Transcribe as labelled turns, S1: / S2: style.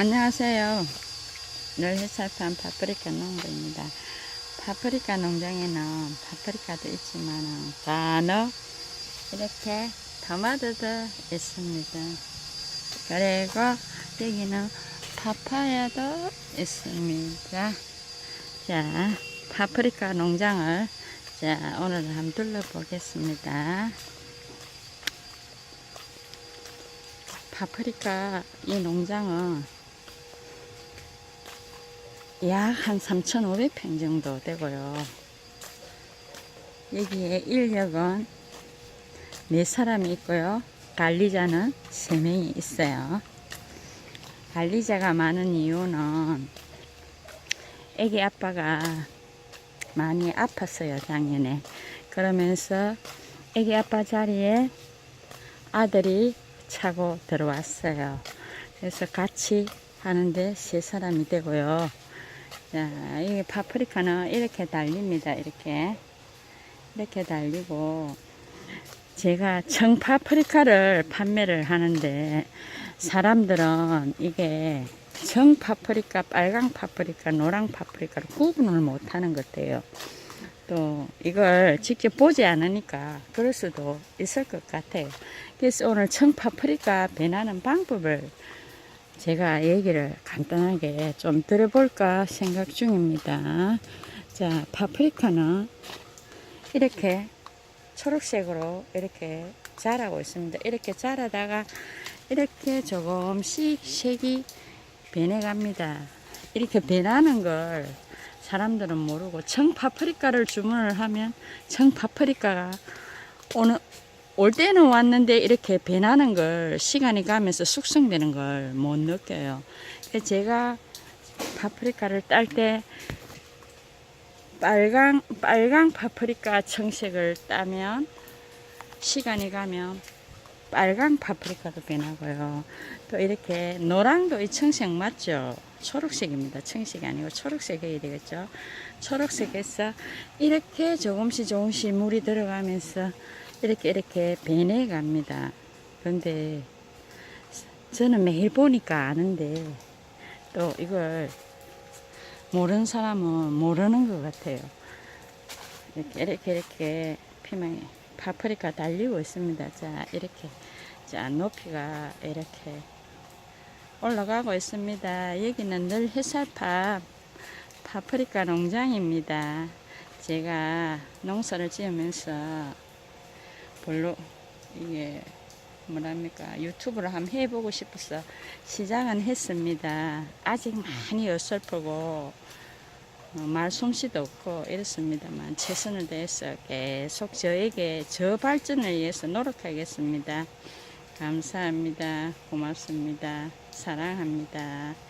S1: 안녕하세요. 널해살판 파프리카 농부입니다. 파프리카 농장에는 파프리카도 있지만 간혹 이렇게 토마토도 있습니다. 그리고 여기는 파파야도 있습니다. 자, 파프리카 농장을 자, 오늘 한번 둘러보겠습니다. 파프리카 이 농장은 약 한 3,500평 정도 되고요. 여기에 인력은 네 사람이 있고요. 관리자는 세 명이 있어요. 관리자가 많은 이유는 애기 아빠가 많이 아팠어요, 작년에. 그러면서 애기 아빠 자리에 아들이 차고 들어왔어요. 그래서 같이 하는데 세 사람이 되고요. 자, 이 파프리카는 이렇게 달립니다. 이렇게. 이렇게 달리고, 제가 청 파프리카를 판매를 하는데, 사람들은 이게 청 파프리카, 빨강 파프리카, 노랑 파프리카를 구분을 못 하는 것 같아요. 또 이걸 직접 보지 않으니까 그럴 수도 있을 것 같아요. 그래서 오늘 청 파프리카 배나는 방법을 제가 얘기를 간단하게 좀 들어볼까 생각 중입니다. 자, 파프리카는 이렇게 초록색으로 이렇게 자라고 있습니다. 이렇게 자라다가 이렇게 조금씩 색이 변해갑니다. 이렇게 변하는 걸 사람들은 모르고 청파프리카를 주문을 하면 청파프리카가 오늘 올 때는 왔는데 이렇게 변하는 걸 시간이 가면서 숙성되는 걸 못 느껴요. 제가 파프리카를 딸 때 빨강 빨강 파프리카 청색을 따면 시간이 가면 빨강 파프리카도 변하고요. 또 이렇게 노랑도 이 청색 맞죠? 초록색입니다. 청색이 아니고 초록색이 되겠죠. 초록색에서 이렇게 조금씩 조금씩 물이 들어가면서 이렇게 이렇게 변해 갑니다. 그런데 저는 매일 보니까 아는데 또 이걸 모르는 사람은 모르는 것 같아요. 이렇게 이렇게 이렇게 피망이 파프리카 달리고 있습니다. 자 이렇게 자 높이가 이렇게 올라가고 있습니다. 여기는 늘 햇살팝 파프리카 농장입니다. 제가 농사를 지으면서 별로 이게 뭐랍니까 유튜브를 한번 해보고 싶어서 시작은 했습니다. 아직 많이 어설프고 어, 말솜씨도 없고 이렇습니다만 최선을 다해서 계속 저에게 저 발전을 위해서 노력하겠습니다. 감사합니다. 고맙습니다. 사랑합니다.